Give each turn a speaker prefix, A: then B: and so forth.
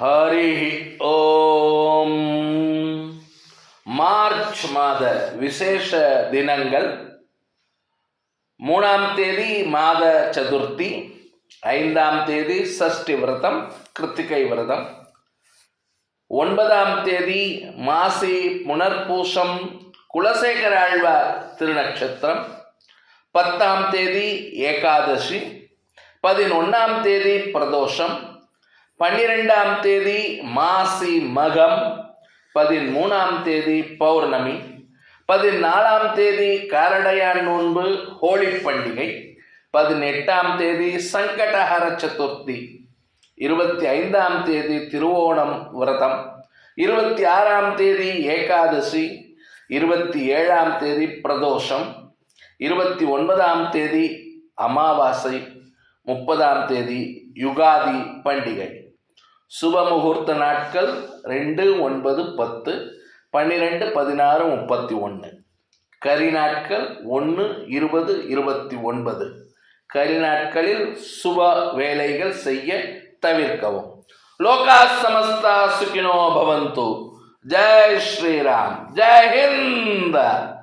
A: ஹரி ஓம். March மாத விசேஷ தினங்கள். மூணாம் தேதி மாத சதுர்த்தி. ஐந்தாம் தேதி சஷ்டி விரதம் கிருத்திகை விரதம். ஒன்பதாம் தேதி மாசி புனர்பூசம் குலசேகர ஆழ்வார் திருநட்சத்திரம் பத்தாம் தேதி ஏகாதசி. பதினொன்றாம் தேதி பிரதோஷம். பன்னிரெண்டாம் தேதி மாசி மகம் பதிமூணாம் தேதி பௌர்ணமி பதினாலாம் தேதி காரடையான் நோன்பு ஹோலி பண்டிகை பதினெட்டாம் தேதி சங்கடஹர சதுர்த்தி இருபத்தி ஐந்தாம் தேதி திருவோணம் விரதம் இருபத்தி ஆறாம் தேதி ஏகாதசி இருபத்தி ஏழாம் தேதி பிரதோஷம் இருபத்தி ஒன்பதாம் தேதி அமாவாசை முப்பதாம் தேதி யுகாதி பண்டிகை. சுப முகூர்த்த நாட்கள் ரெண்டு ஒன்பது பத்து பன்னிரெண்டு பதினாறு முப்பத்தி ஒன்று. கரி நாட்கள் ஒன்று இருபது இருபத்தி ஒன்பது. கரி நாட்களில் சுப வேலைகள் செய்ய தவிர்க்கவும். லோகா சமஸ்தா சுகினோ பவந்து. ஜெய் ஸ்ரீராம். ஜெய் ஹிந்த்.